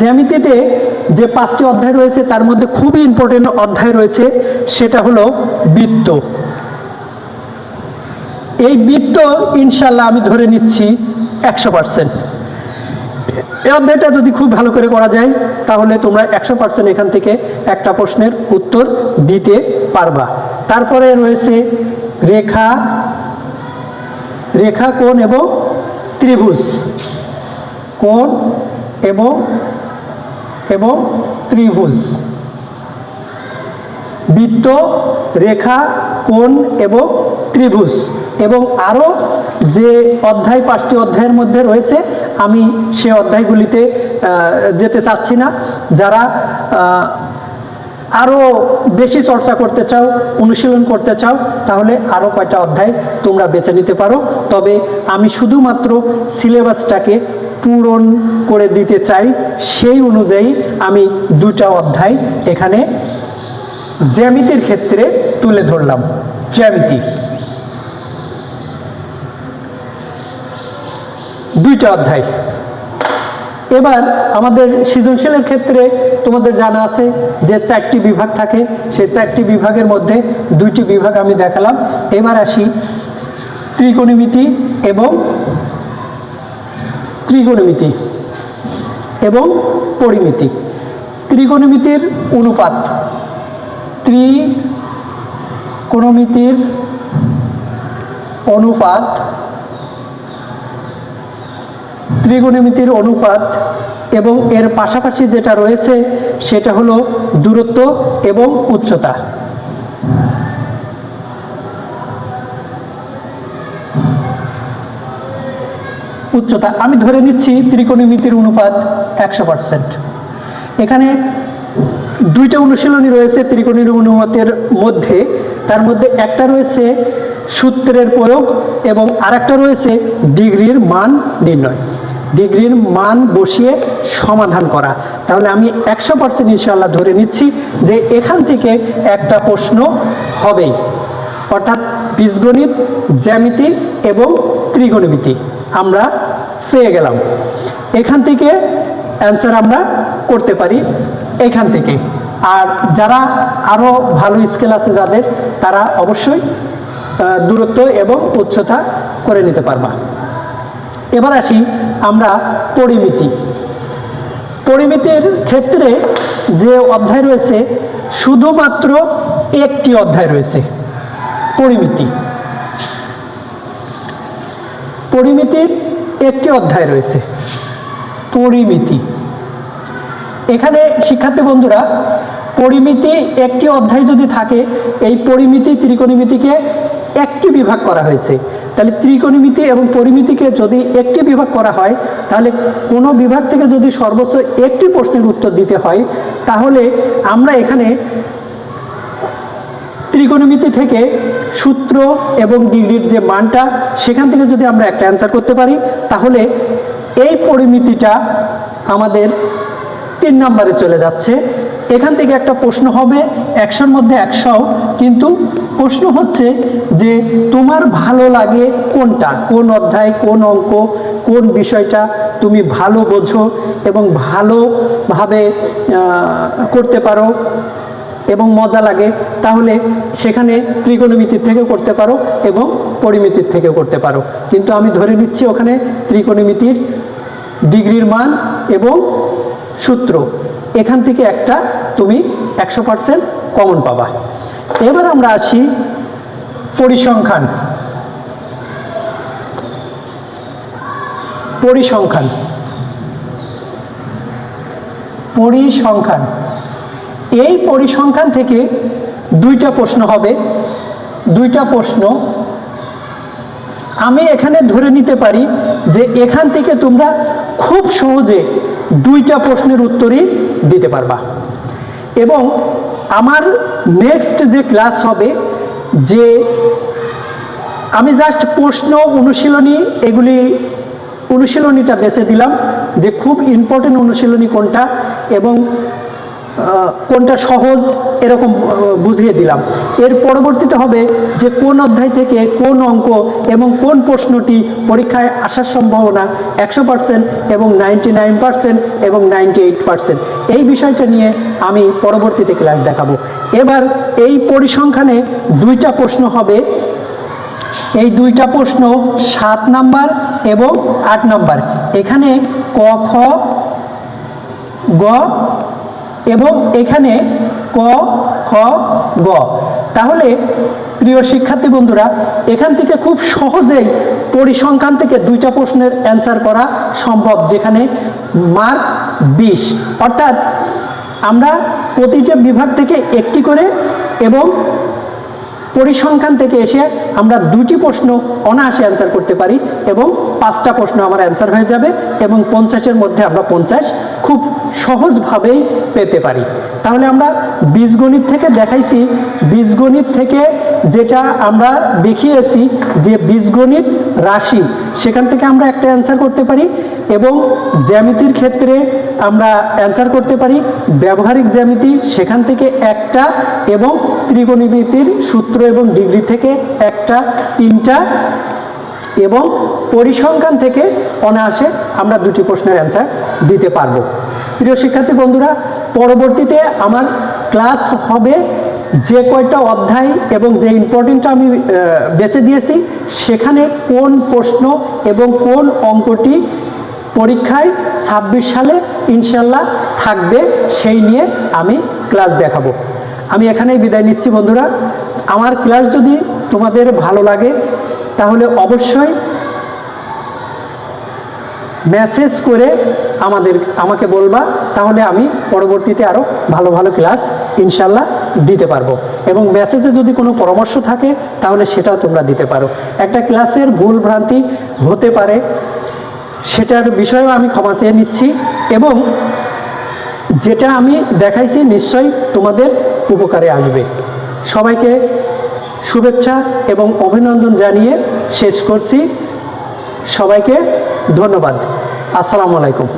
জ্যামিতিতে যে পাঁচটি অধ্যায় রয়েছে, তার মধ্যে খুবই ইম্পর্টেন্ট অধ্যায় রয়েছে, সেটা হলো বৃত্ত। এই বৃত্ত ইনশাল্লাহ আমি ধরে নিচ্ছি একশো পার্সেন্ট এই অধ্যায়টা যদি খুব ভালো করে করা যায়, তাহলে তোমরা একশো পার্সেন্ট এখান থেকে একটা প্রশ্নের উত্তর দিতে পারবা। তারপরে রয়েছে রেখা রেখা, কোণ এবং ত্রিভুজ। কোণ এবং এবং ত্রিভুজ বৃত্ত, রেখা, কোণ এবং ত্রিভুজ। এবং আরও যে অধ্যায়, পাঁচটি অধ্যায়ের মধ্যে রয়েছে, আমি সে অধ্যায়গুলিতে যেতে চাচ্ছি না। যারা আরও বেশি চর্চা করতে চাও, অনুশীলন করতে চাও, তাহলে আরও কয়টা অধ্যায় তোমরা বেছে নিতে পারো। তবে আমি শুধুমাত্র সিলেবাসটাকে পূরণ করে দিতে চাই, সেই অনুযায়ী আমি দুটা অধ্যায় এখানে জ্যামিতির ক্ষেত্রে তুলে ধরলাম। জ্যামিতি। দুইটা অধ্যায়। এবার আমাদের সৃজনশীলের ক্ষেত্রে তোমাদের জানা আছে যে চারটি বিভাগ থাকে। সেই চারটি বিভাগের মধ্যে দুইটি বিভাগ আমি দেখালাম। এবার আসি ত্রিকোণমিতি এবং ত্রিকোণমিতি এবং পরিমিতি। ত্রিকোণমিতির অনুপাত ত্রিকোণমিতির অনুপাত ত্রিকোণমিতির অনুপাত এবং এর পাশাপাশি যেটা রয়েছে সেটা হলো দূরত্ব এবং উচ্চতা। উচ্চতা, আমি ধরে নিচ্ছি ত্রিকোণমিতির অনুপাত একশো পার্সেন্ট। এখানে দুইটা অনুশীলনী রয়েছে ত্রিকোণীর অনুপাতের মধ্যে। তার মধ্যে একটা রয়েছে সূত্রের প্রয়োগ এবং আরেকটা রয়েছে ডিগ্রির মান নির্ণয়। ডিগ্রির মান বসিয়ে সমাধান করা। তাহলে আমি একশো পার্সেন্ট ইনশাল্লাহ ধরে নিচ্ছি যে এখান থেকে একটা প্রশ্ন হবেই। অর্থাৎ বীজগণিত, জ্যামিতি এবং ত্রিগণমিতি আমরা পেয়ে গেলাম। এখান থেকে অ্যান্সার আমরা করতে পারি এখান থেকে। আর যারা আরও ভালো স্কেল আছে যাদের, তারা অবশ্যই দূরত্ব এবং উচ্চতা করে নিতে পারবা। এবার আসি আমরা পরিমিতি। পরিমিতির ক্ষেত্রে যে অধ্যায় রয়েছে, শুধুমাত্র একটি অধ্যায় রয়েছে, পরিমিতি। পরিমিতির একটি অধ্যায় রয়েছে, পরিমিতি। এখানে শিক্ষার্থী বন্ধুরা, পরিমিতি একটি অধ্যায় যদি থাকে, এই পরিমিতি ত্রিকোণমিতিকে একটি বিভাগ করা হয়েছে। তাহলে ত্রিকোণমিতি এবং পরিমিতিকে যদি একটি বিভাগ করা হয়, তাহলে কোনো বিভাগ থেকে যদি সর্বোচ্চ একটি প্রশ্নের উত্তর দিতে হয়, তাহলে আমরা এখানে ত্রিকোণমিতি থেকে সূত্র এবং ডিগ্রির যে মানটা, সেখান থেকে যদি আমরা একটা অ্যান্সার করতে পারি, তাহলে এই পরিমিতিটা আমাদের তিন নম্বরে চলে যাচ্ছে। এখান থেকে একটা প্রশ্ন হবে, একশোর মধ্যে একশো। কিন্তু প্রশ্ন হচ্ছে যে, তোমার ভালো লাগে কোনটা? কোন অধ্যায়, কোন অঙ্ক, কোন বিষয়টা তুমি ভালো বোঝো এবং ভালোভাবে করতে পারো এবং মজা লাগে? তাহলে সেখানে ত্রিকোণমিতির থেকে করতে পারো এবং পরিমিতির থেকে করতে পারো। কিন্তু আমি ধরে নিচ্ছি ওখানে ত্রিকোণমিতির ডিগ্রির মান এবং সূত্র। এখান থেকে একটা তুমি একশো পার্সেন্ট কমন পাবা। এবার আমরা আসি পরিসংখ্যান। পরিসংখ্যান। পরিসংখ্যান। এই পরিসংখ্যান থেকে দুইটা প্রশ্ন হবে। দুইটা প্রশ্ন। আমি এখানে ধরে নিতে পারি যে এখান থেকে তোমরা খুব সহজে দুইটা প্রশ্নের উত্তরই দিতে পারবা। এবং আমার নেক্সট যে ক্লাস হবে, যে আমি জাস্ট প্রশ্ন অনুশীলনী, এগুলি অনুশীলনীটা বেছে দিলাম, যে খুব ইম্পর্টেন্ট অনুশীলনী কোনটা এবং কোনটা সহজ এরকম বুঝিয়ে দিলাম। এর পরবর্তীতে হবে যে কোন অধ্যায় থেকে কোন অঙ্ক এবং কোন প্রশ্নটি পরীক্ষায় আসার সম্ভাবনা একশো পার্সেন্ট এবং নাইনটি নাইন পার্সেন্ট এবং নাইনটি এইট পার্সেন্ট। এই বিষয়টা নিয়ে আমি পরবর্তীতে ক্লাস দেখাবো। এবার এই পরিসংখ্যানে দুইটা প্রশ্ন হবে। এই দুইটা প্রশ্ন সাত নাম্বার এবং আট নাম্বার। এখানে ক, খ, গ এবং এখানে ক, খ, গ। তাহলে, প্রিয় শিক্ষার্থী বন্ধুরা, এখান থেকে খুব সহজেই পরিসংখ্যান থেকে দুইটা প্রশ্নের অ্যান্সার করা সম্ভব, যেখানে মার্ক বিশ। অর্থাৎ, আমরা প্রতিটা বিভাগ থেকে একটি করে এবং পরিসংখ্যান থেকে এসে আমরা দুটি প্রশ্ন অনায়াসে অ্যান্সার করতে পারি এবং পাঁচটা প্রশ্ন আমার অ্যান্সার হয়ে যাবে এবং পঞ্চাশের মধ্যে আমরা পঞ্চাশ খুব সহজভাবেই পেতে পারি। তাহলে আমরা বীজগণিত থেকে দেখাইছি। বীজগণিত থেকে যেটা আমরা দেখিয়েছি যে বীজগণিত রাশি, সেখান থেকে আমরা একটা অ্যান্সার করতে পারি এবং জ্যামিতির ক্ষেত্রে আমরা অ্যান্সার করতে পারি। ব্যবহারিক জ্যামিতি সেখান থেকে একটা এবং ত্রিকোণমিতির সূত্র এবং ডিগ্রি থেকে একটা, তিনটা। এবং পরিসংখ্যান থেকে অনায়াসে আমরা দুটি প্রশ্নের অ্যান্সার দিতে পারব। প্রিয় শিক্ষার্থী বন্ধুরা, পরবর্তীতে আমার ক্লাস হবে যে কয়টা অধ্যায় এবং যে ইম্পর্টেন্টটা আমি বেছে দিয়েছি, সেখানে কোন প্রশ্ন এবং কোন অঙ্কটি পরীক্ষায় ছাব্বিশ সালে ইনশাল্লাহ থাকবে সেই নিয়ে আমি ক্লাস দেখাবো। আমি এখানেই বিদায় নিচ্ছি বন্ধুরা। আমার ক্লাস যদি তোমাদের ভালো লাগে তাহলে অবশ্যই মেসেজ করে আমাদের, আমাকে বলবা, তাহলে আমি পরবর্তীতে আরও ভালো ভালো ক্লাস ইনশাল্লাহ দিতে পারব। এবং মেসেজে যদি কোনো পরামর্শ থাকে, তাহলে সেটাও তোমরা দিতে পারো। একটা ক্লাসের ভুল ভ্রান্তি হতে পারে, সেটার বিষয়েও আমি ক্ষমা চেয়ে নিচ্ছি এবং যেটা আমি দেখাইছি নিশ্চয়ই তোমাদের উপকারে আসবে। সবাইকে শুভেচ্ছা এবং অভিনন্দন জানিয়ে শেষ করছি। সবাইকে ধন্যবাদ। আসসালামু আলাইকুম।